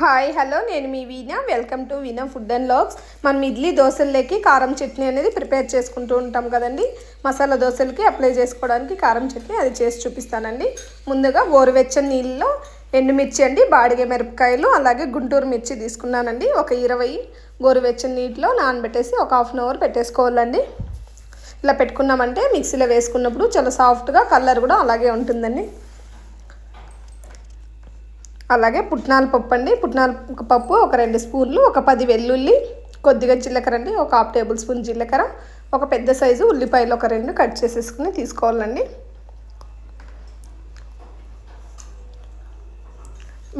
Hi hello నేను మీ Veena. Welcome to Veena food and logs. మనం ఇడ్లీ దోశల్లోకి కారం చట్నీ అనేది ప్రిపేర్ చేసుకుంటూ ఉంటాం కదండి. మసాలా దోశలకి అప్లై చేసుకోవడానికి కారం చట్నీ అది చేసి చూపిస్తానండి. ముందుగా గోరువెచ్చని నీళ్ళలో ఎండుమిర్చి అండి బాడిగ మిరపకాయలు అలాగే గుంటూరు మిర్చి తీసుకున్నానండి. ఒక ఇరవై గోరువెచ్చని నీటిలో నానబెట్టేసి ఒక హాఫ్ అన్ అవర్ పెట్టేసుకోవాలండి. ఇలా పెట్టుకున్నామంటే మిక్సీలో వేసుకున్నప్పుడు చాలా సాఫ్ట్గా కలర్ కూడా అలాగే ఉంటుందండి. అలాగే పుట్నాల పప్పు అండి. పుట్నాల పప్పు ఒక రెండు స్పూన్లు ఒక పది వెల్లుల్లి కొద్దిగా జీలకర్ర అండి ఒక హాఫ్ టేబుల్ స్పూన్ జీలకర్ర ఒక పెద్ద సైజు ఉల్లిపాయలు ఒక రెండు కట్ చేసేసుకుని తీసుకోవాలండి.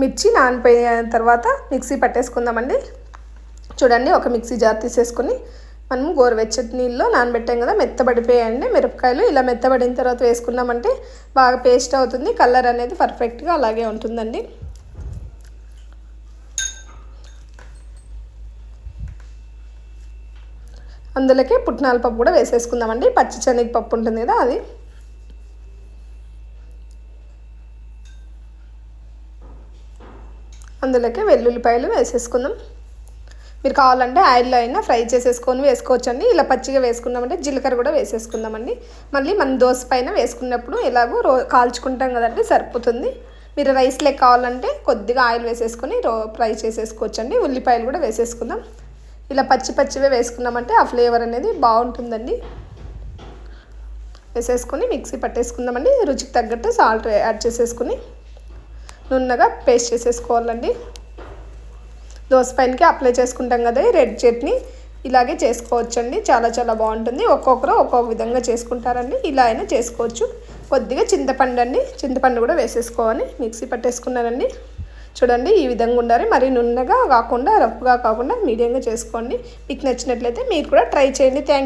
మిర్చి నానిపోయిన తర్వాత మిక్సీ పట్టేసుకుందామండి. చూడండి ఒక మిక్సీ జార్ తీసేసుకుని మనం గోరువెచ్చటి నీళ్ళలో నానబెట్టాం కదా మెత్తబడిపోయాయండి మిరపకాయలు. ఇలా మెత్తబడిన తర్వాత వేసుకున్నామంటే బాగా పేస్ట్ అవుతుంది కలర్ అనేది పర్ఫెక్ట్గా అలాగే ఉంటుందండి. అందులోకి పుట్నాల పప్పు కూడా వేసేసుకుందామండి. పచ్చి శనగపప్పు ఉంటుంది కదా అది. అందులోకి వెల్లుల్లిపాయలు వేసేసుకుందాం. మీరు కావాలంటే ఆయిల్లో అయినా ఫ్రై చేసేసుకొని వేసుకోవచ్చండి. ఇలా పచ్చిగా వేసుకున్నామంటే జీలకర్ర కూడా వేసేసుకుందామండి. మళ్ళీ మనం దోశ పైన వేసుకున్నప్పుడు ఎలాగో రో కాల్చుకుంటాం కదండి సరిపోతుంది. మీరు రైస్ లెక్క కావాలంటే కొద్దిగా ఆయిల్ వేసేసుకొని రో ఫ్రై చేసేసుకోవచ్చండి. ఉల్లిపాయలు కూడా వేసేసుకుందాం. ఇలా పచ్చి పచ్చివే వేసుకున్నామంటే ఆ ఫ్లేవర్ అనేది బాగుంటుందండి. వేసేసుకొని మిక్సీ పట్టేసుకుందామండి. రుచికి తగ్గట్టు సాల్ట్ యాడ్ చేసేసుకుని నున్నగా పేస్ట్ చేసేసుకోవాలండి. దోశ పైనకి అప్లై చేసుకుంటాం కదా రెడ్ చట్నీ. ఇలాగే చేసుకోవచ్చండి. చాలా చాలా బాగుంటుంది. ఒక్కొక్కరు ఒక్కొక్క విధంగా చేసుకుంటారండి. ఇలా అయినా చేసుకోవచ్చు. కొద్దిగా చింతపండు అండి. చింతపండు కూడా వేసేసుకోవాలి. మిక్సీ పట్టేసుకున్నానండి. చూడండి ఈ విధంగా ఉండాలి. మరి నున్నగా కాకుండా రఫ్గా కాకుండా మీడియంగా చేసుకోండి. మీకు నచ్చినట్లయితే మీరు కూడా ట్రై చేయండి. థ్యాంక్